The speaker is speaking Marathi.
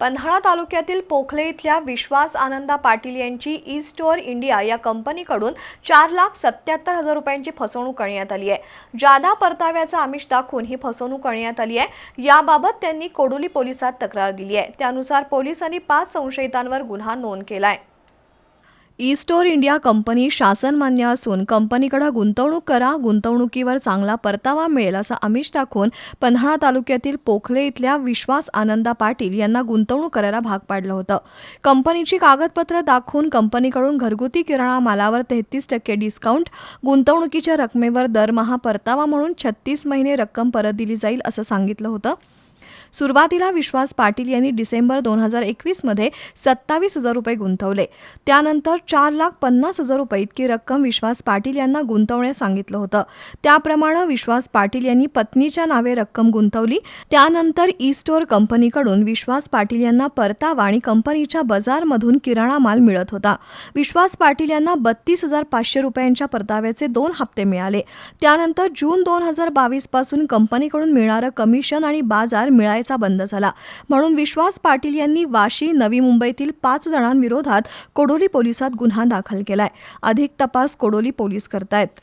पन्हाळा तालुक्यातील पोखले इथल्या विश्वास आनंदा पाटील यांची ई स्टोअर इंडिया या कंपनीकडून चार लाख सत्याहत्तर हजार रुपयांची फसवणूक करण्यात आली आहे. जादा परताव्याचा आमिष दाखवून ही फसवणूक करण्यात आली आहे. याबाबत त्यांनी कोडोली पोलिसात तक्रार दिली आहे. त्यानुसार पोलिसांनी पाच संशयितांवर गुन्हा नोंद केला आहे स्टोअर इंडिया कंपनी शासनमान्य असून कंपनीकडे गुंतवणूक करा गुंतवणुकीवर चांगला परतावा मिळेल असं आमिष दाखवून पन्हाळा तालुक्यातील पोखले इथल्या विश्वास आनंदा पाटील यांना गुंतवणूक करायला भाग पाडलं होतं. कंपनीची कागदपत्र दाखवून कंपनीकडून घरगुती किराणा मालावर तेहतीस टक्के डिस्काउंट गुंतवणुकीच्या रकमेवर दरमहा परतावा म्हणून छत्तीस महिने रक्कम परत दिली जाईल असं सांगितलं होतं. सुरुवातीला विश्वास पाटील यांनी डिसेंबर दोन हजार एकवीसमध्ये सत्तावीस हजार रुपये गुंतवले. त्यानंतर चार लाख पन्नास हजार रुपये इतकी रक्कम विश्वास पाटील यांना गुंतवण्यास सांगितलं होतं. त्याप्रमाणे विश्वास पाटील यांनी पत्नीच्या नावे रक्कम गुंतवली. त्यानंतर ई स्टोअर कंपनीकडून विश्वास पाटील यांना परतावा आणि कंपनीच्या बाजारमधून किराणा माल मिळत होता. विश्वास पाटील यांना बत्तीस हजार पाचशे रुपयांच्या परताव्याचे दोन हप्ते मिळाले. त्यानंतर जून दोन हजार बावीसपासून कंपनीकडून मिळणारं कमिशन आणि बाजार मिळाले मिळायचा बंद झाला. म्हणून विश्वास पाटील यांनी वाशी नवी मुंबईतील पाच जणांविरोधात कोडोली पोलिसात गुन्हा दाखल केलाय. अधिक तपास कोडोली पोलीस करतायत.